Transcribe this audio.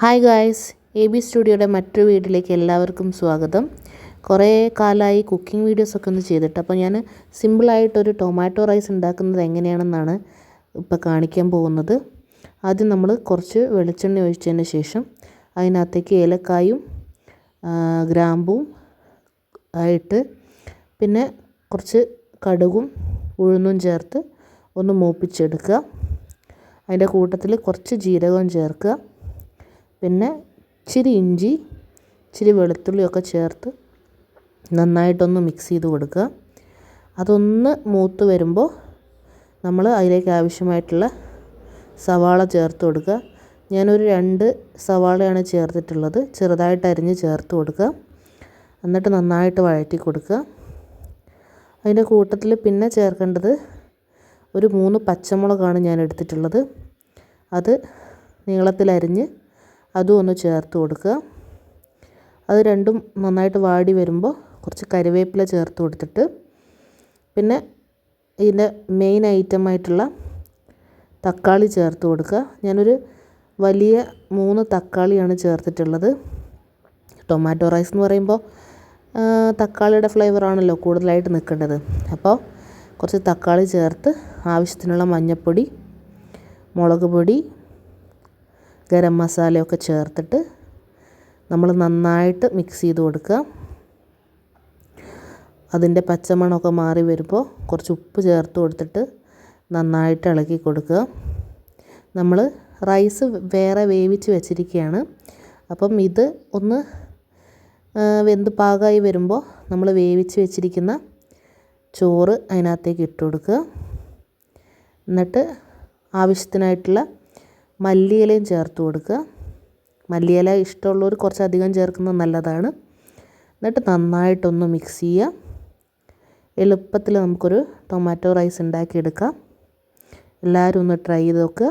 Hi guys A B സ്റ്റുഡിയോയുടെ മറ്റൊരു വീഡിയോയിലേക്ക് എല്ലാവർക്കും സ്വാഗതം. കുറേ കാലമായി കുക്കിംഗ് വീഡിയോസൊക്കെ ഒന്ന് ചെയ്തിട്ട് അപ്പോൾ ഞാൻ സിമ്പിളായിട്ടൊരു ടൊമാറ്റോ റൈസ് ഉണ്ടാക്കുന്നത് എങ്ങനെയാണെന്നാണ് ഇപ്പോൾ കാണിക്കാൻ പോകുന്നത്. ആദ്യം നമ്മൾ കുറച്ച് വെളിച്ചെണ്ണ ഒഴിച്ചതിന് ശേഷം അതിനകത്തേക്ക് ഏലക്കായും ഗ്രാമ്പും ആയിട്ട് പിന്നെ കുറച്ച് കടുകും ഉഴുന്നും ചേർത്ത് ഒന്ന് മൂപ്പിച്ചെടുക്കുക. അതിന്റെ കൂട്ടത്തിൽ കുറച്ച് ജീരകവും ചേർക്കുക. പിന്നെ ഇച്ചിരി ഇഞ്ചി ഇച്ചിരി വെളുത്തുള്ളിയൊക്കെ ചേർത്ത് നന്നായിട്ടൊന്ന് മിക്സ് ചെയ്ത് കൊടുക്കുക. അതൊന്ന് മൂത്ത് വരുമ്പോൾ നമ്മൾ അതിലേക്ക് ആവശ്യമായിട്ടുള്ള സവാള ചേർത്ത് കൊടുക്കുക. ഞാനൊരു രണ്ട് സവാളയാണ് ചേർത്തിട്ടുള്ളത്. ചെറുതായിട്ട് അരിഞ്ഞ് ചേർത്ത് കൊടുക്കുക. എന്നിട്ട് നന്നായിട്ട് വഴറ്റി കൊടുക്കുക. അതിന്റെ കൂട്ടത്തിൽ പിന്നെ ചേർക്കേണ്ടത് ഒരു മൂന്ന് പച്ചമുളകാണ് ഞാൻ എടുത്തിട്ടുള്ളത്. അത് നീളത്തിലരിഞ്ഞ് അതും ഒന്ന് ചേർത്ത് കൊടുക്കുക. അത് രണ്ടും നന്നായിട്ട് വാടി വരുമ്പോൾ കുറച്ച് കരിവേപ്പില ചേർത്ത് കൊടുത്തിട്ട് പിന്നെ ഇതിന്റെ മെയിൻ ഐറ്റം ആയിട്ടുള്ള തക്കാളി ചേർത്ത് കൊടുക്കുക. ഞാനൊരു വലിയ മൂന്ന് തക്കാളിയാണ് ചേർത്തിട്ടുള്ളത്. ടൊമാറ്റോ റൈസ് എന്ന് പറയുമ്പോൾ തക്കാളിയുടെ ഫ്ലേവറാണല്ലോ കൂടുതലായിട്ട് നിൽക്കേണ്ടത്. അപ്പോൾ കുറച്ച് തക്കാളി ചേർത്ത് ആവശ്യത്തിനുള്ള മഞ്ഞൾപ്പൊടി മുളക് പൊടി ഗരം മസാലയൊക്കെ ചേർത്തിട്ട് നമ്മൾ നന്നായിട്ട് മിക്സ് ചെയ്ത് കൊടുക്കുക. അതിന്റെ പച്ചമണമൊക്കെ മാറി വരുമ്പോൾ കുറച്ച് ഉപ്പ് ചേർത്ത് കൊടുത്തിട്ട് നന്നായിട്ട് ഇളക്കി കൊടുക്കുക. നമ്മൾ റൈസ് വേറെ വേവിച്ച് വെച്ചിരിക്കുകയാണ്. അപ്പം ഇത് ഒന്ന് വെന്ത് പാകമായി വരുമ്പോൾ നമ്മൾ വേവിച്ച് വെച്ചിരിക്കുന്ന ചോറ് അതിനകത്തേക്ക് ഇട്ട് കൊടുക്കുക. എന്നിട്ട് ആവശ്യത്തിനായിട്ടുള്ള മല്ലിയിലയും ചേർത്ത് കൊടുക്കുക. മല്ലിയില ഇഷ്ടമുള്ളവർ കുറച്ചധികം ചേർക്കുന്നത് നല്ലതാണ്. എന്നിട്ട് നന്നായിട്ടൊന്ന് മിക്സ് ചെയ്യുക. എളുപ്പത്തിൽ നമുക്കൊരു ടൊമാറ്റോ റൈസ് ഉണ്ടാക്കിയെടുക്കാം. എല്ലാവരും ഒന്ന് ട്രൈ ചെയ്ത് നോക്കുക